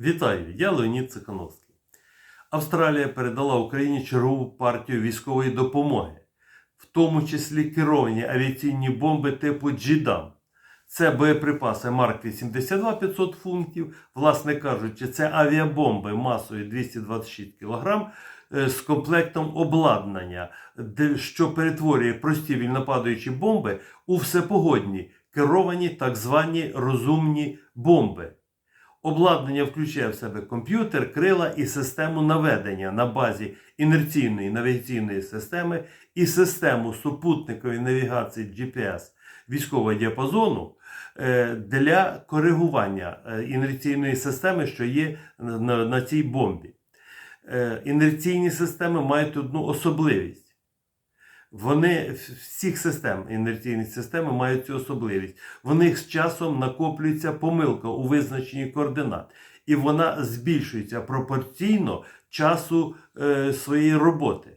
Вітаю, я Леонід Цихановський. Австралія передала Україні чергову партію військової допомоги, в тому числі керовані авіаційні бомби типу Джідам. Це боєприпаси Марк 82 500 фунтів, власне кажучи, це авіабомби масою 226 кг з комплектом обладнання, що перетворює прості вільнопадаючі бомби у всепогодні керовані так звані розумні бомби. Обладнання включає в себе комп'ютер, крила і систему наведення на базі інерційної навігаційної системи і систему супутникової навігації GPS військового діапазону е, для коригування е, інерційної системи, що є на, цій бомбі. Е, Інерційні системи мають одну особливість. Вони всіх систем інерційних системи мають цю особливість. В них з часом накоплюється помилка у визначенні координат, і вона збільшується пропорційно часу е, своєї роботи.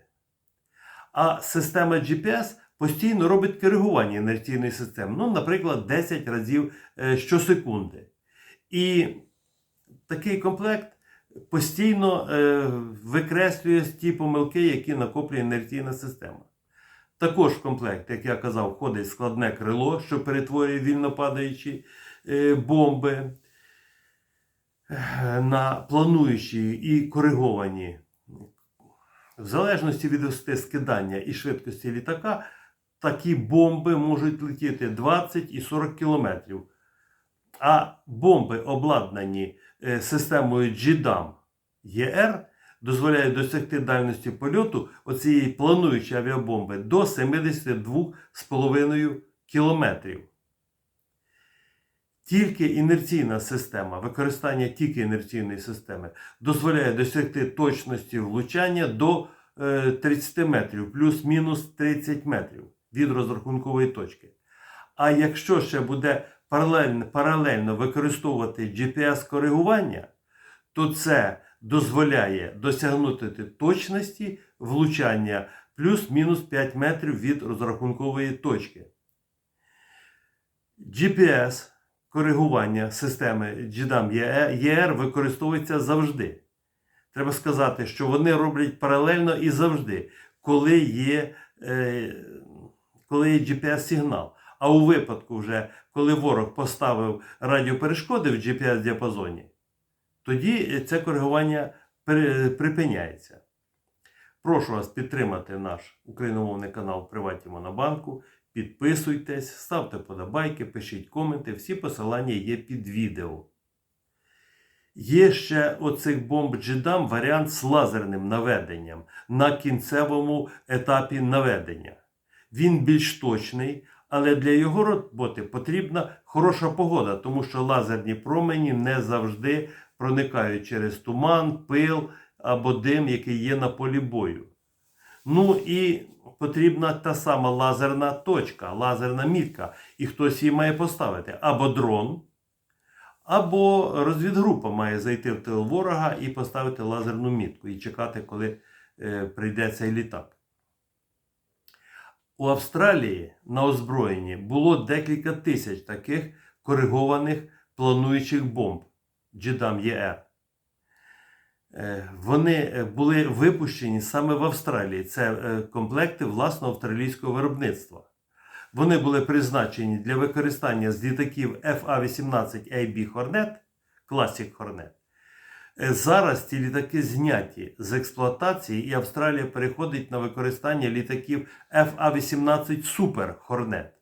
А система GPS постійно робить коригування інерційної системи, ну, наприклад, 10 разів е, щосекунди. І такий комплект постійно е, викреслює ті помилки, які накоплює інерційна система. Також в комплект, як я казав, входить складне крило, що перетворює вільно падаючі е, бомби е, на плануючі і кориговані. В залежності від висоти скидання і швидкості літака, такі бомби можуть летіти 20 і 40 кілометрів. А бомби, обладнані е, системою GDAM ER, дозволяють досягти дальності польоту оцієї плануючої авіабомби до 72,5 кілометрів. Тільки інерційна система, використання тільки інерційної системи дозволяє досягти точності влучання до е, 30 метрів, плюс-мінус 30 метрів від розрахункової точки. А якщо ще буде паралельно, паралельно використовувати GPS-коригування, то це дозволяє досягнути точності влучання плюс-мінус 5 метрів від розрахункової точки. GPS коригування системи GDAM ER використовується завжди. Треба сказати, що вони роблять паралельно і завжди, коли є, е, коли є GPS-сигнал. А у випадку, вже, коли ворог поставив радіоперешкоди в GPS-діапазоні, тоді це коригування припиняється. Прошу вас підтримати наш україномовний канал Приваті Монобанку. Підписуйтесь, ставте подобайки, пишіть коменти. Всі посилання є під відео. Є ще оцих бомб Джидам варіант з лазерним наведенням на кінцевому етапі наведення. Він більш точний, але для його роботи потрібна хороша погода, тому що лазерні промені не завжди проникають через туман, пил або дим, який є на полі бою. Ну і потрібна та сама лазерна точка, лазерна мітка, і хтось її має поставити або дрон, або розвідгрупа має зайти в тил ворога і поставити лазерну мітку і чекати, коли е, прийде цей літак. У Австралії на озброєнні було декілька тисяч таких коригованих плануючих бомб Джидам ЄР. Е, Вони е, були випущені саме в Австралії. Це е, комплекти власного австралійського виробництва. Вони були призначені для використання з літаків FA-18AB Hornet, Classic Hornet. Зараз ці літаки зняті з експлуатації, і Австралія переходить на використання літаків FA-18 Super Hornet.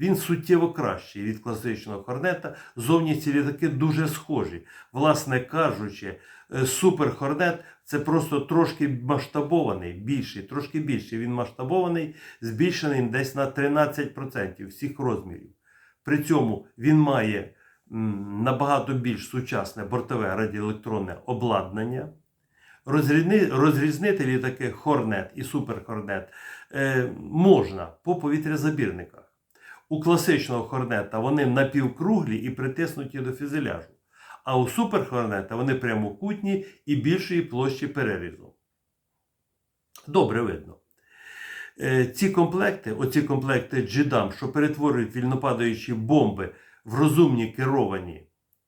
Він суттєво кращий від класичного Хорнета. Зовні ці літаки дуже схожі. Власне кажучи, е, Супер Хорнет це просто трошки масштабований, більший, трошки більший. Він масштабований, збільшений десь на 13% всіх розмірів. При цьому він має набагато більш сучасне бортове радіоелектронне обладнання. Розрізнити літаки Хорнет і Супер Хорнет е, можна по повітрязабірниках. У класичного хорнета вони напівкруглі і притиснуті до фюзеляжу. А у суперхорнета вони прямокутні і більшої площі перерізу. Добре видно. Е, Ці комплекти, оці комплекти GDAM, що перетворюють вільнопадаючі бомби в розумні керовані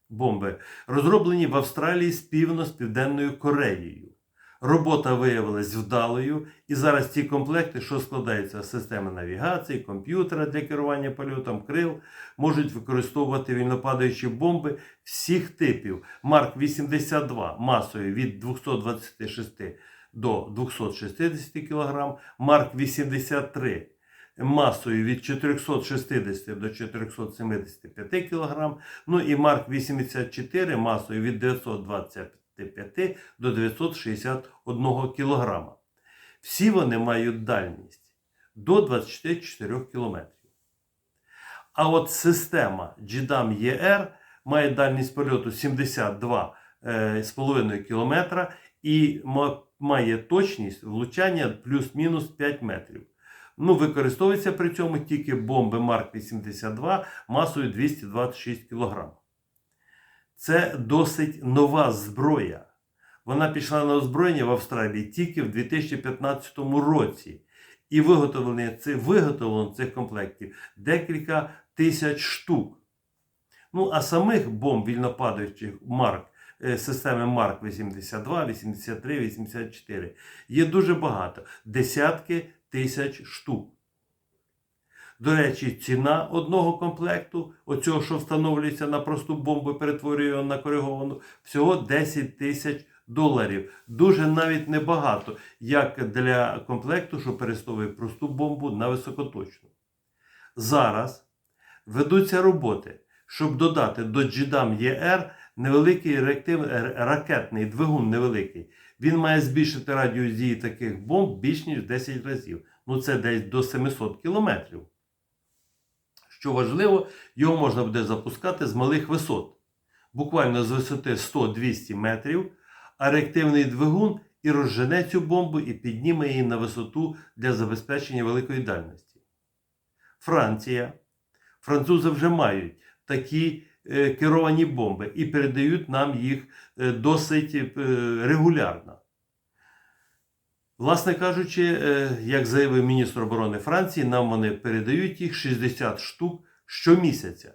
бомби розроблені в Австралії спільно з Південною Кореєю. Робота виявилась вдалою, і зараз ці комплекти, що складаються з системи навігації, комп'ютера для керування польотом, крил, можуть використовувати вільнопадаючі бомби всіх типів. Марк 82 масою від 226 до 260 кг, Марк 83 масою від 460 до 475 кг, ну і Марк 84 масою від 925 до 961 кг. Всі вони мають дальність до 24 км. А от система GDAM ER має дальність польоту 72,5 км і має точність влучання плюс-мінус 5 метрів. Ну, використовуються при цьому тільки бомби Марк 82 масою 226 кг. Це досить нова зброя. Вона пішла на озброєння в Австралії тільки в 2015 році. І виготовлено цих комплектів декілька тисяч штук. Ну, а самих бомб вільнопадаючих марк е, системи Марк 82, 83, 84 є дуже багато. Десятки тисяч штук. До речі, ціна одного комплекту, оцього, що встановлюється на просту бомбу, перетворює його на кориговану, всього 10 тисяч доларів. Дуже навіть небагато, як для комплекту, що перестовує просту бомбу на високоточну. Зараз ведуться роботи, щоб додати до GDAM ER невеликий реактив, ракетний двигун невеликий. Він має збільшити радіус дії таких бомб більш ніж 10 разів. Ну це десь до 700 кілометрів. Що важливо, його можна буде запускати з малих висот, буквально з висоти 100-200 метрів, а реактивний двигун і розжене цю бомбу і підніме її на висоту для забезпечення великої дальності. Франція. Французи вже мають такі е, керовані бомби і передають нам їх е, досить е, регулярно. Власне кажучи, е, як заявив міністр оборони Франції, нам вони передають їх 60 штук щомісяця.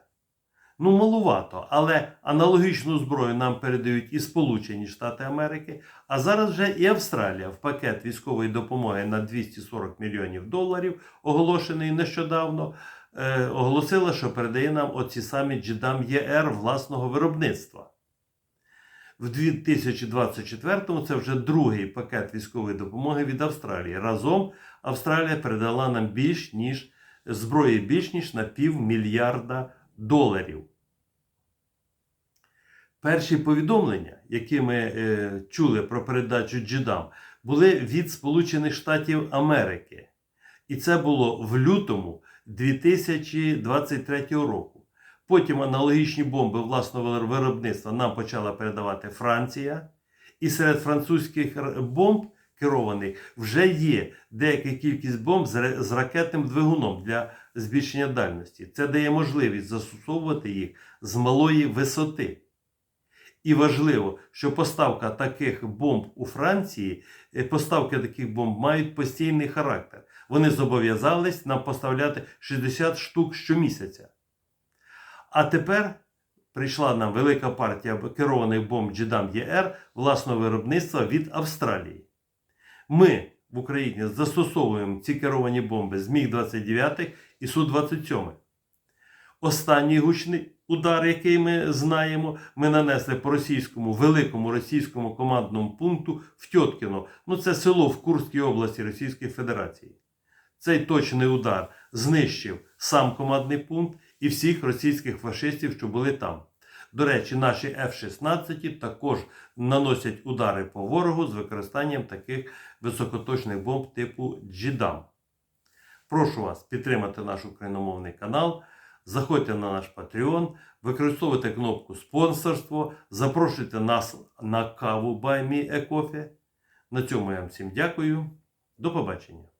Ну, малувато, але аналогічну зброю нам передають і Сполучені Штати Америки, а зараз вже і Австралія в пакет військової допомоги на 240 мільйонів доларів, оголошений нещодавно, е, оголосила, що передає нам оці самі GDAM ER власного виробництва. В 2024-му це вже другий пакет військової допомоги від Австралії. Разом Австралія передала нам більш ніж зброї більш ніж на півмільярда доларів. Перші повідомлення, які ми е, чули про передачу джедам, були від Сполучених Штатів Америки. І це було в лютому 2023 року. Потім аналогічні бомби власного виробництва нам почала передавати Франція. І серед французьких бомб керованих вже є деяка кількість бомб з ракетним двигуном для збільшення дальності. Це дає можливість застосовувати їх з малої висоти. І важливо, що поставка таких бомб у Франції, е, поставки таких бомб мають постійний характер. Вони зобов'язались нам поставляти 60 штук щомісяця. А тепер прийшла нам велика партія керованих бомб GDAM ER власного виробництва від Австралії. Ми в Україні застосовуємо ці керовані бомби з Міг-29 і Су-27. Останній гучний удар, який ми знаємо, ми нанесли по російському великому російському командному пункту в Тьоткіно. Ну, це село в Курській області Російської Федерації. Цей точний удар знищив сам командний пункт і всіх російських фашистів, що були там. До речі, наші F-16 також наносять удари по ворогу з використанням таких високоточних бомб типу GDAM. Прошу вас підтримати наш україномовний канал. Заходьте на наш Patreon, використовуйте кнопку спонсорство, запрошуйте нас на каву Coffee. На цьому я вам всім дякую. До побачення.